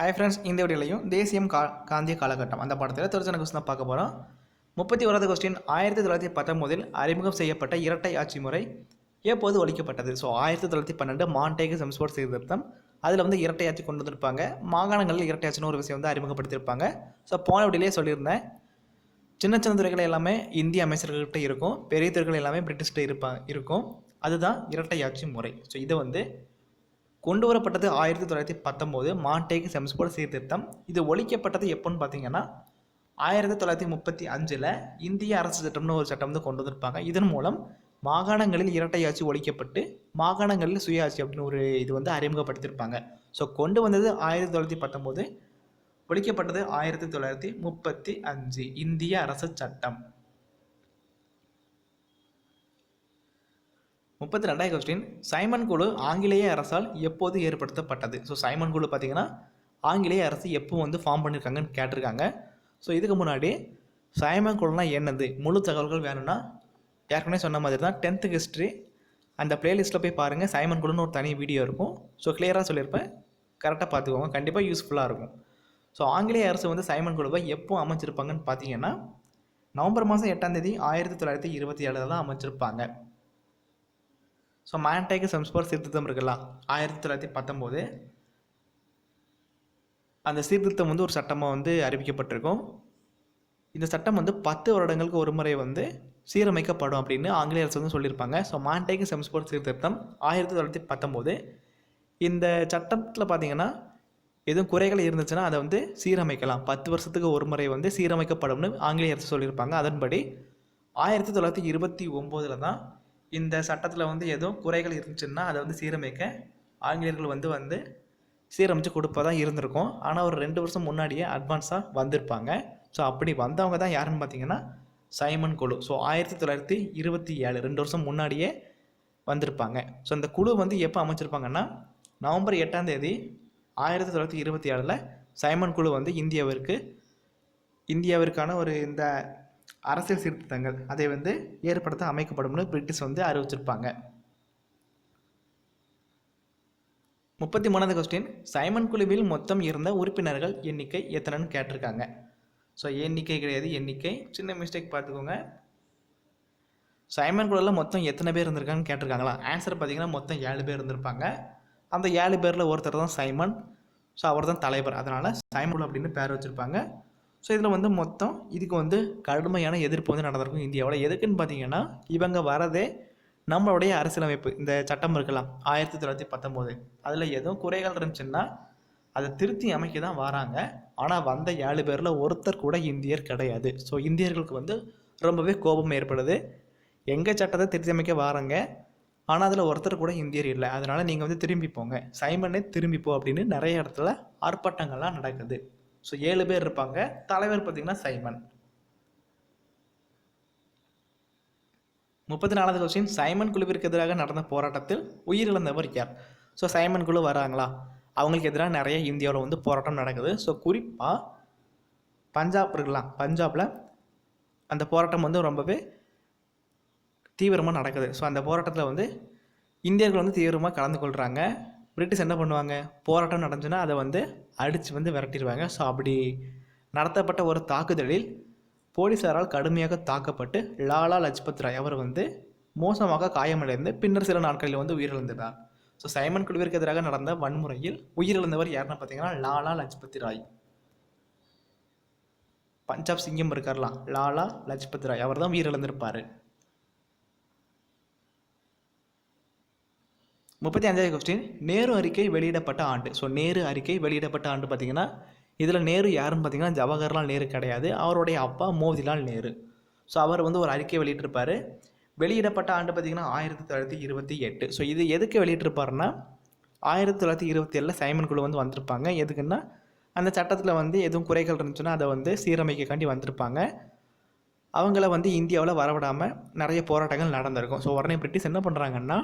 Hi friends இந்த வீடியோலையும் தேசியம் கா காந்திய காலகட்டம் அந்த படத்தில் திருச்சன கொஸ்டின் பார்க்க போகிறோம் முப்பத்தி ஓராவது கொஸ்டின் ஆயிரத்தி தொள்ளாயிரத்தி பத்தொம்போதில் அறிமுகம் செய்யப்பட்ட இரட்டை ஆட்சி முறை எப்போது ஒழிக்கப்பட்டது? ஸோ ஆயிரத்தி தொள்ளாயிரத்தி பன்னெண்டு மாண்டேகு செம்ஸ்போர்ட் சீர்திருத்தம். அதில் வந்து இரட்டை ஆட்சி கொண்டு வந்திருப்பாங்க. மாகாணங்களில் இரட்டை ஆட்சின்னு ஒரு விஷயம் வந்து அறிமுகப்படுத்தியிருப்பாங்க. ஸோ போன வீடியோலேயே சொல்லியிருந்தேன். சின்ன சின்ன துறைகள் எல்லாமே இந்திய அமைச்சர்கள்கிட்ட இருக்கும். பெரிய துறைகள் எல்லாமே பிரிட்டிஷ்கிட்ட இருப்பா இருக்கும். அதுதான் இரட்டை ஆட்சி முறை. ஸோ இதை வந்து கொண்டு வரப்பட்டது ஆயிரத்தி தொள்ளாயிரத்தி பத்தொம்போது மாண்டேக் செம்ஸ்போர்ட் சீர்திருத்தம். இது ஒழிக்கப்பட்டது எப்போன்னு பார்த்தீங்கன்னா ஆயிரத்தி தொள்ளாயிரத்தி முப்பத்தி அஞ்சில் இந்திய அரசு சட்டம்னு ஒரு சட்டம் வந்து கொண்டு வந்திருப்பாங்க. இதன் மூலம் மாகாணங்களில் இரட்டை ஆட்சி ஒழிக்கப்பட்டு மாகாணங்களில் சுயாட்சி அப்படின்னு ஒரு இது வந்து அறிமுகப்படுத்தியிருப்பாங்க. ஸோ கொண்டு வந்தது ஆயிரத்தி தொள்ளாயிரத்தி பத்தொம்போது ஒழிக்கப்பட்டது ஆயிரத்தி தொள்ளாயிரத்தி முப்பத்தி அஞ்சு இந்திய அரசு சட்டம். முப்பத்தி ரெண்டாவது கொஸ்டின் சைமன் குழு ஆங்கிலேய அரசால் எப்போது ஏற்படுத்தப்பட்டது? ஸோ சைமன் குழு பார்த்தீங்கன்னா ஆங்கிலேய அரசு எப்போ வந்து ஃபார்ம் பண்ணியிருக்காங்கன்னு கேட்டிருக்காங்க. ஸோ இதுக்கு முன்னாடி சைமன் குழுனா என்னது? முழு தகவல்கள் வேணும்னா ஏற்கனவே சொன்ன மாதிரி தான் டென்த்து ஹிஸ்ட்ரி அந்த பிளேலிஸ்ட்டில் போய் பாருங்கள் சைமன் குழுன்னு ஒரு தனி வீடியோ இருக்கும். ஸோ கிளியராக சொல்லியிருப்பேன். கரெக்டாக பார்த்துக்கோங்க. கண்டிப்பாக யூஸ்ஃபுல்லாக இருக்கும். ஸோ ஆங்கிலேய அரசு வந்து சைமன் குழுவை எப்போ அமைச்சிருப்பாங்கன்னு பார்த்தீங்கன்னா நவம்பர் மாதம் எட்டாம் தேதி ஆயிரத்தி தொள்ளாயிரத்தி இருபத்தி ஏழில் தான் அமைச்சிருப்பாங்க. ஸோ மாண்டேக்கு செம்ஸ்போர் சீர்திருத்தம் இருக்குல்ல? ஆயிரத்தி தொள்ளாயிரத்தி பத்தொம்போது. அந்த சீர்திருத்தம் வந்து ஒரு சட்டமாக வந்து அறிவிக்கப்பட்டிருக்கும். இந்த சட்டம் வந்து பத்து வருடங்களுக்கு ஒரு முறை வந்து சீரமைக்கப்படும் அப்படின்னு ஆங்கிலேய அரசு வந்து சொல்லியிருப்பாங்க. ஸோ மாண்டேக்கு செம்ஸ்போர்ட் சீர்திருத்தம் ஆயிரத்தி தொள்ளாயிரத்தி பத்தொம்போது. இந்த சட்டத்தில் பார்த்தீங்கன்னா எதுவும் குறைகள் இருந்துச்சுன்னா அதை வந்து சீரமைக்கலாம். பத்து வருஷத்துக்கு ஒரு முறை வந்து சீரமைக்கப்படும்னு ஆங்கிலேய அரசு சொல்லியிருப்பாங்க. அதன்படி ஆயிரத்தி தொள்ளாயிரத்தி இருபத்தி ஒம்போதில் தான் இந்த சட்டத்தில் வந்து எதுவும் குறைகள் இருந்துச்சுன்னா அதை வந்து சீரமைக்க ஆங்கிலேயர்கள் வந்து வந்து சீரமைச்சு கொடுப்பதாக இருந்திருக்கும். ஆனால் ஒரு ரெண்டு வருஷம் முன்னாடியே அட்வான்ஸாக வந்திருப்பாங்க. ஸோ அப்படி வந்தவங்க தான் யாருன்னு பார்த்தீங்கன்னா சைமன் குழு. ஸோ ஆயிரத்தி தொள்ளாயிரத்தி இருபத்தி ஏழு ரெண்டு வருஷம் முன்னாடியே வந்திருப்பாங்க. ஸோ அந்த குழு வந்து எப்போ அமைச்சிருப்பாங்கன்னா நவம்பர் எட்டாம் தேதி ஆயிரத்தி தொள்ளாயிரத்தி இருபத்தி ஏழில் சைமன் குழு வந்து இந்தியாவிற்கு இந்தியாவிற்கான ஒரு இந்த அரசியல் சீர்திருத்தங்கள் அதை வந்து ஏற்படுத்த அமைக்கப்படும்னு பிரிட்டிஷ் வந்து அறிவிச்சிருப்பாங்க. முப்பத்தி மூணாவது கொஸ்டின் சைமன் குழுவில் மொத்தம் இருந்த உறுப்பினர்கள் எண்ணிக்கை எத்தனைன்னு கேட்டிருக்காங்க. ஸோ எண்ணிக்கை கிடையாது எண்ணிக்கை. சின்ன மிஸ்டேக் பார்த்துக்கோங்க. சைமன் குழுவில் மொத்தம் எத்தனை பேர் இருந்திருக்காங்கன்னு கேட்டிருக்காங்களா? ஆன்சர் பார்த்தீங்கன்னா மொத்தம் ஏழு பேர் இருந்திருப்பாங்க. அந்த ஏழு பேரில் ஒருத்தர் தான் சைமன். ஸோ அவர் தான் தலைவர். அதனால் சைமன் குழு அப்படின்னு பேர் வச்சுருப்பாங்க. ஸோ இதில் வந்து மொத்தம் இதுக்கு வந்து கடுமையான எதிர்ப்பு வந்து நடந்திருக்கும் இந்தியாவில். எதுக்குன்னு பார்த்தீங்கன்னா இவங்க வரதே நம்மளுடைய அரசியலமைப்பு. இந்த சட்டம் இருக்கலாம் ஆயிரத்தி தொள்ளாயிரத்தி பத்தொம்போது. அதில் எதுவும் குறைகள் இருந்துச்சுன்னா அதை திருத்தி அமைக்க தான் வராங்க. ஆனால் வந்த ஏழு பேரில் ஒருத்தர் கூட இந்தியர் கிடையாது. ஸோ இந்தியர்களுக்கு வந்து ரொம்பவே கோபம் ஏற்படுது. எங்கள் சட்டத்தை திருத்தி அமைக்க வராங்க ஆனால் அதில் ஒருத்தர் கூட இந்தியர் இல்லை. அதனால் நீங்கள் வந்து திரும்பி போங்க. சைமனே திரும்பி போ அப்படின்னு நிறைய இடத்துல ஆர்ப்பாட்டங்கள்லாம் நடக்குது. ஸோ ஏழு பேர் இருப்பாங்க. தலைவர் பார்த்தீங்கன்னா சைமன். முப்பத்தி நாலாவது கொஸ்டின் சைமன் குழுவிற்கு எதிராக நடந்த போராட்டத்தில் உயிரிழந்தவர் யார்? ஸோ சைமன் குழு வராங்களா? அவங்களுக்கு எதிராக நிறைய இந்தியாவில் வந்து போராட்டம் நடக்குது. ஸோ குறிப்பாக பஞ்சாப் இருக்கலாம் பஞ்சாபில் அந்த போராட்டம் வந்து ரொம்பவே தீவிரமாக நடக்குது. ஸோ அந்த போராட்டத்தில் வந்து இந்தியர்கள் வந்து தீவிரமாக கலந்து கொள்கிறாங்க பிரிட்டிஷ் என்ன பண்ணுவாங்க? போராட்டம் நடந்துச்சுன்னா அதை வந்து அடித்து வந்து விரட்டிடுவாங்க ஸோ அப்படி நடத்தப்பட்ட ஒரு தாக்குதலில் போலீஸாரால் கடுமையாக தாக்கப்பட்டு லாலா லஜ்பத் ராய் அவர் வந்து மோசமாக காயமடைந்து பின்னர் சில நாட்களில் வந்து உயிரிழந்தார் ஸோ சைமன் குழுவிற்கு எதிராக நடந்த வன்முறையில் உயிரிழந்தவர் யாருன்னு பார்த்தீங்கன்னா லாலா லஜ்பத் ராய். பஞ்சாப் சிங்கம் இருக்கார்லாம். லாலா லஜ்பத் ராய். அவர் தான் உயிரிழந்திருப்பார். முப்பத்தி அஞ்சாவது கொஸ்டின் நேரு அறிக்கை வெளியிடப்பட்ட ஆண்டு. ஸோ நேரு அறிக்கை வெளியிடப்பட்ட ஆண்டு பார்த்தீங்கன்னா இதில் நேரு யாருன்னு பார்த்தீங்கன்னா ஜவஹர்லால் நேரு கிடையாது. அவருடைய அப்பா மோதிலால் நேரு. ஸோ அவர் வந்து ஒரு அறிக்கை வெளியிட்டிருப்பார். வெளியிடப்பட்ட ஆண்டு பார்த்திங்கன்னா ஆயிரத்தி தொள்ளாயிரத்தி இருபத்தி எட்டு. ஸோ இது எதுக்கு வெளியிட்டிருப்பாருன்னா ஆயிரத்தி தொள்ளாயிரத்தி இருபத்தி ஏழில் சைமன் குழு வந்து வந்திருப்பாங்க. எதுக்குன்னா அந்த சட்டத்தில் வந்து எதுவும் குறைகள் இருந்துச்சுன்னா அதை வந்து சீரமைக்கக்காண்டி வந்திருப்பாங்க. அவங்கள வந்து இந்தியாவில் வரவிடாமல் நிறைய போராட்டங்கள் நடந்திருக்கும். ஸோ உடனே பிரிட்டிஷ் என்ன பண்ணுறாங்கன்னா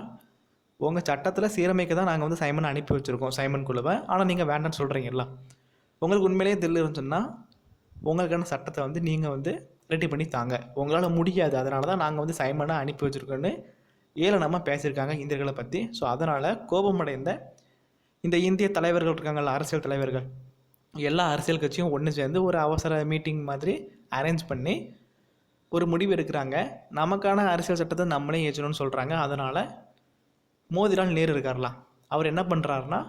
உங்கள் சட்டத்தில் சீரமைக்க தான் நாங்கள் வந்து சைமனை அனுப்பி வச்சுருக்கோம் சைமன் குழுவை. ஆனால் நீங்கள் வேண்டாம்னு சொல்கிறீங்களா உங்களுக்கு உண்மையிலேயே தில்லு இருந்துச்சுன்னா உங்களுக்கான சட்டத்தை வந்து நீங்கள் வந்து ரெடி பண்ணி தாங்க. உங்களால் முடியாது. அதனால தான் நாங்கள் வந்து சைமனை அனுப்பி வச்சுருக்கோன்னு ஏளனமாக பேசியிருக்காங்க இந்தியர்களை பற்றி ஸோ அதனால் கோபமடைந்த இந்த இந்திய தலைவர்கள் இருக்காங்கல்ல அரசியல் தலைவர்கள் எல்லா அரசியல் கட்சியும் ஒன்று சேர்ந்து ஒரு அவசர மீட்டிங் மாதிரி அரேஞ்ச் பண்ணி ஒரு முடிவு எடுக்கிறாங்க. நமக்கான அரசியல் சட்டத்தை நம்மளே ஏற்றணும்னு சொல்கிறாங்க அதனால் மோதிலால் நேரு இருக்கார்லாம் அவர் என்ன பண்ணுறாருனா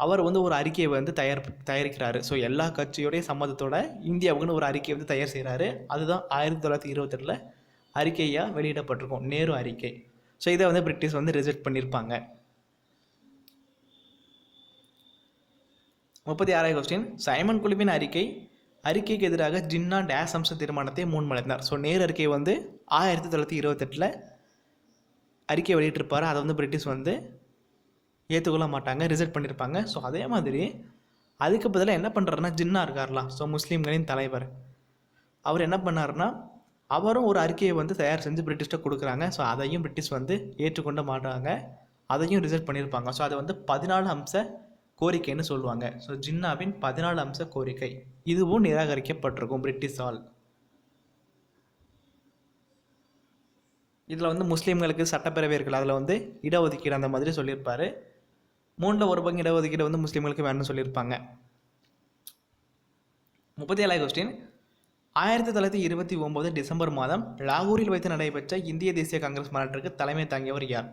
அவர் வந்து ஒரு அறிக்கையை வந்து தயார் தயாரிக்கிறாரு. ஸோ எல்லா கட்சியோடைய சம்மதத்தோட இந்தியாவுக்குன்னு ஒரு அறிக்கையை வந்து தயார் செய்கிறாரு அதுதான் ஆயிரத்தி தொள்ளாயிரத்தி இருபத்தெட்டில் அறிக்கையாக வெளியிடப்பட்டிருக்கும். நேரு அறிக்கை. ஸோ இதை வந்து பிரிட்டிஷ் வந்து ரிஜெக்ட் பண்ணியிருப்பாங்க. முப்பத்தி ஆறாவது கொஸ்டின் சைமன் குழுவின் அறிக்கை அறிக்கைக்கு எதிராக ஜின்னா டேஸ் அம்ச தீர்மானத்தை முன்மொழிந்தார். ஸோ நேரு அறிக்கை வந்து ஆயிரத்தி தொள்ளாயிரத்தி இருபத்தெட்டில் அறிக்கை வெளியிட்டிருப்பார். அதை வந்து பிரிட்டிஷ் வந்து ஏற்றுக்கொள்ள மாட்டாங்க ரிசல்ட் பண்ணியிருப்பாங்க ஸோ அதே மாதிரி அதுக்கு பதிலாக என்ன பண்ணுறாருன்னா ஜின்னா இருக்கார்லாம் ஸோ முஸ்லீம்களின் தலைவர். அவர் என்ன பண்ணாருன்னா அவரும் ஒரு அறிக்கையை வந்து தயார் செஞ்சு பிரிட்டிஷ்ட கொடுக்குறாங்க. ஸோ அதையும் பிரிட்டிஷ் வந்து ஏற்றுக்கொள்ள மாட்டாங்க. அதையும் ரிசல்ட் பண்ணியிருப்பாங்க ஸோ அதை வந்து பதினாலு அம்ச கோரிக்கைன்னு சொல்லுவாங்க. ஸோ ஜின்னாவின் பதினாலு அம்ச கோரிக்கை. இதுவும் நிராகரிக்கப்பட்டிருக்கும் பிரிட்டிஷால் இதில் வந்து முஸ்லீம்களுக்கு சட்டப்பேரவை இருக்குது அதில் வந்து இடஒதுக்கீடு அந்த மாதிரி சொல்லியிருப்பார். மூணில் ஒரு பங்கு இடஒதுக்கீடு வந்து முஸ்லீம்களுக்கு வேணும்னு சொல்லியிருப்பாங்க. முப்பத்தி ஏழாவது கொஸ்டின் ஆயிரத்தி தொள்ளாயிரத்தி இருபத்தி ஒம்பது டிசம்பர் மாதம் லாகூரில் வைத்து நடைபெற்ற இந்திய தேசிய காங்கிரஸ் மாநாட்டிற்கு தலைமை தாங்கியவர் யார்?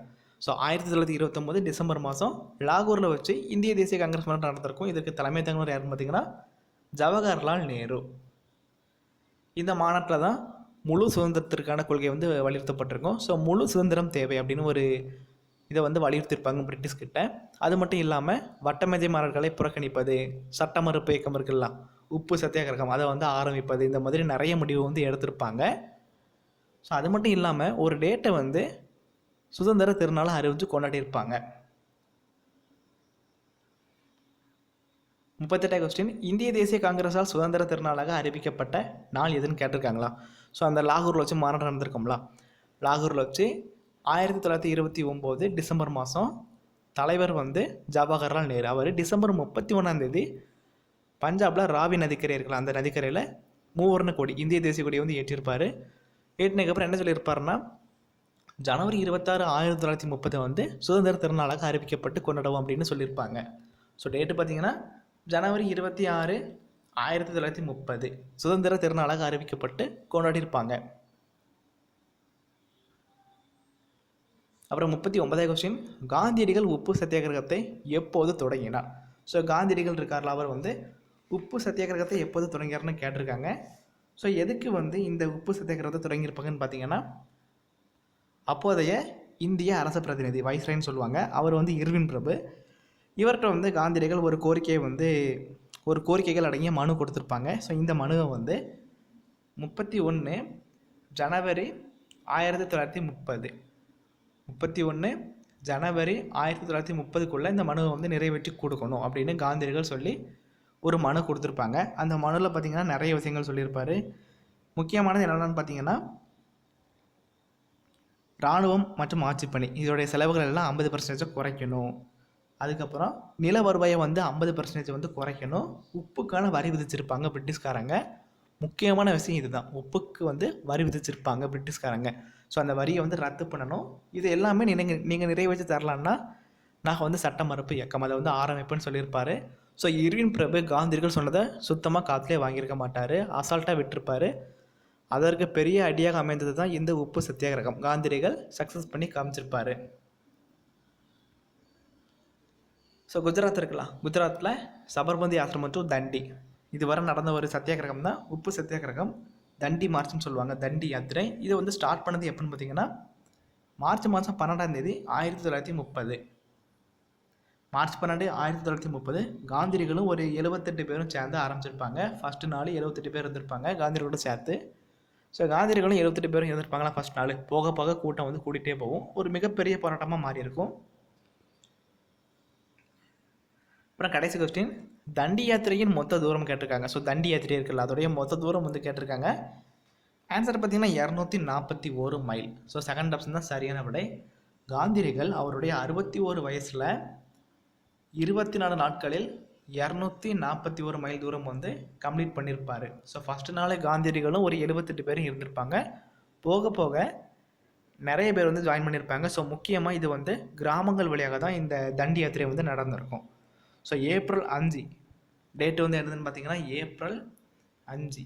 ஸோ ஆயிரத்தி தொள்ளாயிரத்தி இருபத்தொம்போது டிசம்பர் மாதம் லாகூரில் வச்சு இந்திய தேசிய காங்கிரஸ் மாநாட்டம் நடந்திருக்கும். இதுக்கு தலைமை தாங்கியவர் யாருன்னு பார்த்தீங்கன்னா ஜவஹர்லால் நேரு. இந்த மாநாட்டில் தான் முழு சுதந்திரத்திற்கான கொள்கை வந்து வலியுறுத்தப்பட்டிருக்கும். ஸோ முழு சுதந்திரம் தேவை அப்படின்னு ஒரு இதை வந்து வலியுறுத்தியிருப்பாங்க பிரிட்டிஷ் கிட்ட. அது மட்டும் இல்லாமல் வட்டமேஜை மாணவர்களை புறக்கணிப்பது சட்ட மறுப்பு இயக்கம் இருக்கலாம் உப்பு சத்தியாகிரகம் அதை வந்து ஆரம்பிப்பது இந்த மாதிரி நிறைய முடிவு வந்து எடுத்திருப்பாங்க. ஸோ அது மட்டும் இல்லாமல் ஒரு டேட்டை வந்து சுதந்திர திருநாளாக அறிவித்து கொண்டாடியிருப்பாங்க. முப்பத்தெட்டாம் கொஸ்டின் இந்திய தேசிய காங்கிரஸால் சுதந்திர திருநாளாக அறிவிக்கப்பட்ட நாள் எதுன்னு கேட்டிருக்காங்களா? ஸோ அந்த லாகூரில் வச்சு மாநாடு நடந்திருக்கோம்ல. லாகூரில் வச்சு ஆயிரத்தி தொள்ளாயிரத்தி இருபத்தி ஒம்போது டிசம்பர் மாதம் தலைவர் வந்து ஜவஹர்லால் நேரு. அவர் டிசம்பர் முப்பத்தி ஒன்றாந்தேதி பஞ்சாபில் ராவி நதிக்கரை இருக்கலாம் அந்த நதிக்கரையில் மூவர்ண கொடி இந்திய தேசிய கொடியை வந்து ஏற்றிருப்பார். ஏற்றினதுக்கப்புறம் என்ன சொல்லியிருப்பாருன்னா ஜனவரி இருபத்தாறு ஆயிரத்தி தொள்ளாயிரத்தி முப்பது வந்து சுதந்திர திருநாளாக அறிவிக்கப்பட்டு கொண்டாடுவோம் அப்படின்னு சொல்லியிருப்பாங்க. ஸோ டேட்டு பார்த்தீங்கன்னா ஜனவரி இருபத்தி ஆறு ஆயிரத்தி தொள்ளாயிரத்தி முப்பது. சுதந்திர திருநாளாக அறிவிக்கப்பட்டு கொண்டாடியிருப்பாங்க. அப்புறம் முப்பத்தி ஒன்பதாவது கொஸ்டின் காந்தியடிகள் உப்பு சத்தியாகிரகத்தை எப்போது தொடங்கினார்? ஸோ காந்தியடிகள் இருக்கார்ல அவர் வந்து உப்பு சத்தியாகிரகத்தை எப்போது தொடங்கினார்னு கேட்டிருக்காங்க. ஸோ எதுக்கு வந்து இந்த உப்பு சத்தியாகிரகத்தை தொடங்கியிருப்பாங்கன்னு பார்த்தீங்கன்னா அப்போதைய இந்திய அரச பிரதிநிதி வைஸ்ராய்ன்னு சொல்லுவாங்க. அவர் வந்து இர்வின் பிரபு. இவர்கிட்ட வந்து காந்தியடிகள் ஒரு கோரிக்கையை வந்து ஒரு கோரிக்கைகள் அடங்கிய மனு கொடுத்துருப்பாங்க. ஸோ இந்த மனுவை வந்து முப்பத்தி ஒன்று ஜனவரி ஆயிரத்தி தொள்ளாயிரத்தி முப்பது முப்பத்தி ஒன்று ஜனவரி ஆயிரத்தி தொள்ளாயிரத்தி முப்பதுக்குள்ளே இந்த மனுவை வந்து நிறைவேற்றி கொடுக்கணும் அப்படின்னு காந்தியடிகள் சொல்லி ஒரு மனு கொடுத்துருப்பாங்க. அந்த மனுவில் பார்த்திங்கன்னா நிறைய விஷயங்கள் சொல்லியிருப்பார். முக்கியமானது என்னென்னு பார்த்தீங்கன்னா இராணுவம் மற்றும் ஆட்சிப்பணி. இதோடைய செலவுகள் எல்லாம் ஐம்பது பர்சன்டேஜை குறைக்கணும். அதுக்கப்புறம் நில வருவாயை வந்து ஐம்பது பர்சன்டேஜ் வந்து குறைக்கணும். உப்புக்கான வரி விதிச்சிருப்பாங்க பிரிட்டிஷ்காரங்க. முக்கியமான விஷயம் இதுதான். உப்புக்கு வந்து வரி விதிச்சிருப்பாங்க பிரிட்டிஷ்காரங்க. ஸோ அந்த வரியை வந்து ரத்து பண்ணணும். இது எல்லாமே நீங்கள் நீங்கள் நிறைவேற்றி தரலான்னா நாங்கள் வந்து சட்ட மறுப்பு இயக்கம் அதை வந்து ஆரம்பிப்புன்னு சொல்லியிருப்பார். ஸோ இர்வின் பிரபு காந்திரிகள் சொன்னதை சுத்தமாக காற்றுலேயே வாங்கியிருக்க மாட்டார். அசால்ட்டாக விட்டுருப்பார். அதற்கு பெரிய அடியாக அமைந்தது தான் இந்த உப்பு சத்தியாகிரகம். காந்திரிகள் சக்ஸஸ் பண்ணி காமிச்சிருப்பாரு. ஸோ குஜராத் இருக்கலாம். குஜராத்தில் சபர்மதி ஆசிரமம் டு தண்டி. இதுவரை நடந்த ஒரு சத்தியாகிரகம் தான். உப்பு சத்தியாகிரகம். தண்டி மார்ச்னு சொல்லுவாங்க. தண்டி யாத்திரை. இதை வந்து ஸ்டார்ட் பண்ணது எப்படின்னு பார்த்தீங்கன்னா மார்ச் மாதம் பன்னெண்டாம் தேதி ஆயிரத்தி தொள்ளாயிரத்தி முப்பது. மார்ச் பன்னெண்டு ஆயிரத்தி தொள்ளாயிரத்தி முப்பது. காந்திரிகளும் ஒரு எழுபத்தெட்டு பேரும் சேர்ந்து ஆரம்பிச்சிருப்பாங்க. ஃபஸ்ட்டு நாள் எழுபத்தெட்டு பேர் இருந்திருப்பாங்க. காந்திரிகளோட சேர்த்து. ஸோ காந்திரிகளும் எழுபத்தெட்டு பேரும் இருந்திருப்பாங்களா ஃபஸ்ட் நாள். போக போக கூட்டம் வந்து கூட்டிகிட்டே போகும். ஒரு மிகப்பெரிய போராட்டமாக மாறி இருக்கும் அப்புறம் கடைசி கொஸ்டின் தண்டி யாத்திரையின் மொத்த தூரம் கேட்டிருக்காங்க. ஸோ தண்டி யாத்திரை இருக்குல்ல அதோடைய மொத்த தூரம் வந்து கேட்டிருக்காங்க. ஆன்சர் பார்த்தீங்கன்னா இரநூத்தி நாற்பத்தி ஒரு மைல் ஸோ செகண்ட் ஆப்ஷன் தான் சரியான விடை. காந்திரிகள் அவருடைய அறுபத்தி ஒரு வயசில் இருபத்தி நாலு நாட்களில் இரநூத்தி நாற்பத்தி ஒரு மைல் தூரம் வந்து கம்ப்ளீட் பண்ணியிருப்பார் ஸோ ஃபஸ்ட்டு நாளே காந்தியடிகளும் ஒரு எழுபத்தெட்டு பேரும் இருந்திருப்பாங்க. போக போக நிறைய பேர் வந்து ஜாயின் பண்ணியிருப்பாங்க ஸோ முக்கியமாக இது வந்து கிராமங்கள் வழியாக தான் இந்த தண்டி யாத்திரை வந்து நடந்திருக்கும். ஸோ ஏப்ரல் அஞ்சு. டேட் வந்து என்னதுன்னு பார்த்தீங்கன்னா ஏப்ரல் அஞ்சு.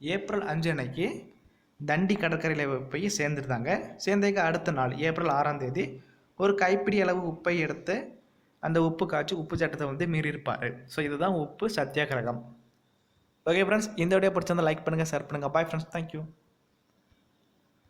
ஏப்ரல் அஞ்சு அன்னைக்கு தண்டி கடற்கரையில் போய் சேர்ந்துருந்தாங்க. சேர்ந்ததுக்கு அடுத்த நாள் ஏப்ரல் ஆறாம் தேதி ஒரு கைப்பிடி அளவு உப்பை எடுத்து அந்த உப்பு காய்ச்சி உப்பு சட்டத்தை வந்து மீறியிருப்பார். ஸோ இதுதான் உப்பு சத்தியாகிரகம். ஓகே ஃப்ரெண்ட்ஸ் இந்த வீடியோ பிடிச்சிருந்தா லைக் பண்ணுங்கள் ஷேர் பண்ணுங்கள் பாய் ஃப்ரெண்ட்ஸ் தேங்க்யூ